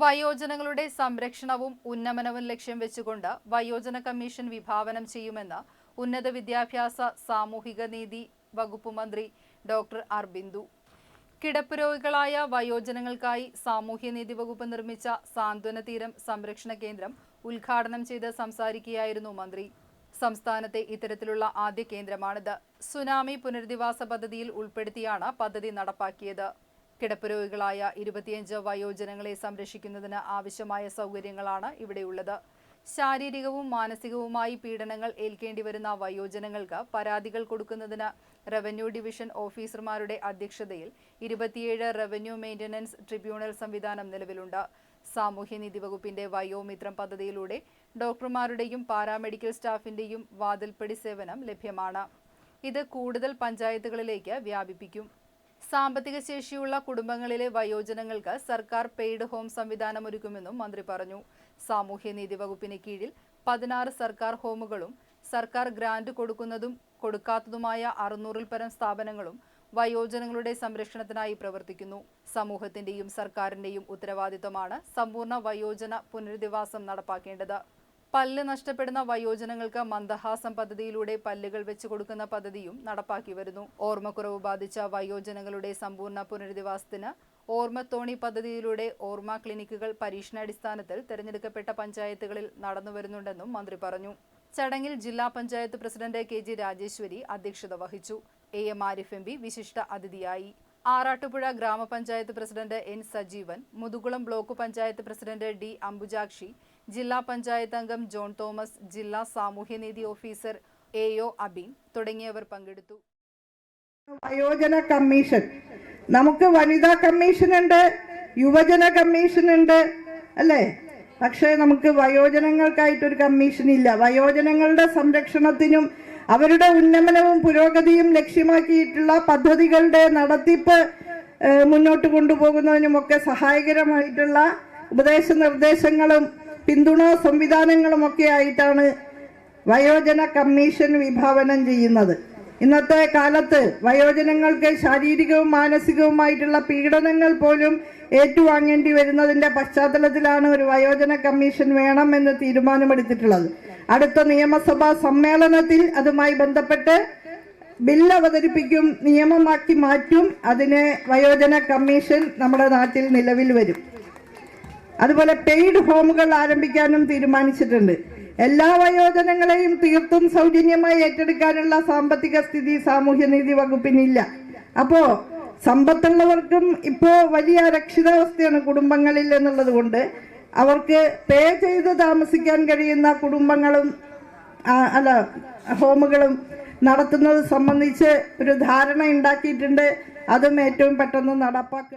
വയോജനങ്ങളുടെ സംരക്ഷണവും ഉന്നമനവും ലക്ഷ്യം വെച്ചുകൊണ്ട് വയോജന കമ്മീഷൻ വിഭാവനം ചെയ്യുമെന്ന് ഉന്നത വിദ്യാഭ്യാസ സാമൂഹിക നീതി വകുപ്പ് മന്ത്രി ഡോക്ടർ ആർ ബിന്ദു. കിടപ്പുരോഗികളായ വയോജനങ്ങൾക്കായി സാമൂഹ്യനീതി വകുപ്പ് നിർമ്മിച്ച സാന്ത്വന തീരം സംരക്ഷണ കേന്ദ്രം ഉദ്ഘാടനം ചെയ്ത് സംസാരിക്കുകയായിരുന്നു മന്ത്രി. സംസ്ഥാനത്തെ ഇത്തരത്തിലുള്ള ആദ്യ കേന്ദ്രമാണിത്. സുനാമി പുനരധിവാസ പദ്ധതിയിൽ ഉൾപ്പെടുത്തിയാണ് പദ്ധതി നടപ്പാക്കിയത്. കിടപ്പ് രോഗികളായ ഇരുപത്തിയഞ്ച് വയോജനങ്ങളെ സംരക്ഷിക്കുന്നതിന് ആവശ്യമായ സൗകര്യങ്ങളാണ് ഇവിടെയുള്ളത്. ശാരീരികവും മാനസികവുമായി പീഡനങ്ങൾ ഏൽക്കേണ്ടി വരുന്ന വയോജനങ്ങൾക്ക് പരാതികൾ കൊടുക്കുന്നതിന് റവന്യൂ ഡിവിഷൻ ഓഫീസർമാരുടെ അധ്യക്ഷതയിൽ ഇരുപത്തിയേഴ് റവന്യൂ മെയിന്റനൻസ് ട്രിബ്യൂണൽ സംവിധാനം നിലവിലുണ്ട്. സാമൂഹ്യനീതി വകുപ്പിന്റെ വയോമിത്രം പദ്ധതിയിലൂടെ ഡോക്ടർമാരുടെയും പാരാമെഡിക്കൽ സ്റ്റാഫിന്റെയും വാതിൽപ്പടി സേവനം ലഭ്യമാണ്. ഇത് കൂടുതൽ പഞ്ചായത്തുകളിലേക്ക് വ്യാപിപ്പിക്കും. സാമ്പത്തിക ശേഷിയുള്ള കുടുംബങ്ങളിലെ വയോജനങ്ങൾക്ക് സർക്കാർ പെയ്ഡ് ഹോം സംവിധാനം ഒരുക്കുമെന്നും മന്ത്രി പറഞ്ഞു. സാമൂഹ്യനീതി വകുപ്പിന് കീഴിൽ പതിനാറ് സർക്കാർ ഹോമുകളും സർക്കാർ ഗ്രാന്റ് കൊടുക്കുന്നതും കൊടുക്കാത്തതുമായ അറുന്നൂറിൽ പരം സ്ഥാപനങ്ങളും വയോജനങ്ങളുടെ സംരക്ഷണത്തിനായി പ്രവർത്തിക്കുന്നു. സമൂഹത്തിന്റെയും സർക്കാരിന്റെയും ഉത്തരവാദിത്തമാണ് സമ്പൂർണ വയോജന പുനരധിവാസം നടപ്പാക്കേണ്ടത്. പല്ല് നഷ്ടപ്പെടുന്ന വയോജനങ്ങൾക്ക് മന്ദഹാസം പദ്ധതിയിലൂടെ പല്ലുകൾ വെച്ചു കൊടുക്കുന്ന പദ്ധതിയും നടപ്പാക്കി വരുന്നു. ഓർമ്മക്കുറവ് ബാധിച്ച വയോജനങ്ങളുടെ സമ്പൂർണ പുനരധിവാസത്തിന് ഓർമ്മത്തോണി പദ്ധതിയിലൂടെ ഓർമ്മ ക്ലിനിക്കുകൾ പരീക്ഷണാടിസ്ഥാനത്തിൽ തെരഞ്ഞെടുക്കപ്പെട്ട പഞ്ചായത്തുകളിൽ നടന്നു വരുന്നുണ്ടെന്നും മന്ത്രി പറഞ്ഞു. ചടങ്ങിൽ ജില്ലാ panchayat president K G Rajeshwari അധ്യക്ഷത വഹിച്ചു. A M Arif M P വിശിഷ്ട അതിഥിയായി. ആറാട്ടുപുഴ ഗ്രാമപഞ്ചായത്ത് president N Sajeevan Muthukulam block panchayat president D Ambujakshi ജില്ലാ പഞ്ചായത്ത് അംഗം ജോൺ തോമസ് ജില്ലാ സാമൂഹ്യനീതി ഓഫീസർ എ ഒ അബീൻ തുടങ്ങിയവർ പങ്കെടുത്തു. വയോജന കമ്മീഷൻ. നമുക്ക് വനിതാ കമ്മീഷൻ ഉണ്ട് യുവജന കമ്മീഷൻ ഉണ്ട് അല്ലേ? പക്ഷേ നമുക്ക് വയോജനങ്ങൾക്കായിട്ടൊരു കമ്മീഷൻ ഇല്ല. വയോജനങ്ങളുടെ സംരക്ഷണത്തിനും അവരുടെ ഉന്നമനവും പുരോഗതിയും ലക്ഷ്യമാക്കിയിട്ടുള്ള പദ്ധതികളുടെ നടത്തിപ്പ് മുന്നോട്ട് കൊണ്ടുപോകുന്നതിനുമൊക്കെ സഹായകരമായിട്ടുള്ള ഉപദേശ നിർദ്ദേശങ്ങളും പിന്തുണ സംവിധാനങ്ങളുമൊക്കെ ആയിട്ടാണ് വയോജന കമ്മീഷൻ വിഭാവനം ചെയ്യുന്നത്. ഇന്നത്തെ കാലത്ത് വയോജനങ്ങൾക്ക് ശാരീരികവും മാനസികവുമായിട്ടുള്ള പീഡനങ്ങൾ പോലും ഏറ്റുവാങ്ങേണ്ടി വരുന്നതിന്റെ പശ്ചാത്തലത്തിലാണ് ഒരു വയോജന കമ്മീഷൻ വേണം എന്ന് തീരുമാനമെടുത്തിട്ടുള്ളത്. അടുത്ത നിയമസഭാ സമ്മേളനത്തിൽ അതുമായി ബന്ധപ്പെട്ട് ബില്ല് അവതരിപ്പിക്കും നിയമമാക്കി മാറ്റും അതിന് വയോജന കമ്മീഷൻ നമ്മുടെ നാട്ടിൽ നിലവിൽ വരും. അതുപോലെ പെയ്ഡ് ഹോമുകൾ ആരംഭിക്കാനും തീരുമാനിച്ചിട്ടുണ്ട്. എല്ലാ വയോജനങ്ങളെയും തീർത്തും സൗജന്യമായി ഏറ്റെടുക്കാനുള്ള സാമ്പത്തിക സ്ഥിതി സാമൂഹ്യനീതി വകുപ്പിനില്ല. അപ്പോ സമ്പത്തുള്ളവർക്കും ഇപ്പോ വലിയ അരക്ഷിതാവസ്ഥയാണ് കുടുംബങ്ങളിൽ എന്നുള്ളത് കൊണ്ട് അവർക്ക് പേ ചെയ്ത് താമസിക്കാൻ കഴിയുന്ന കുടുംബങ്ങളും അല്ല ഹോമുകളും നടത്തുന്നത് സംബന്ധിച്ച് ഒരു ധാരണ ഉണ്ടാക്കിയിട്ടുണ്ട്. അതും ഏറ്റവും പെട്ടെന്ന് നടപ്പാക്കുക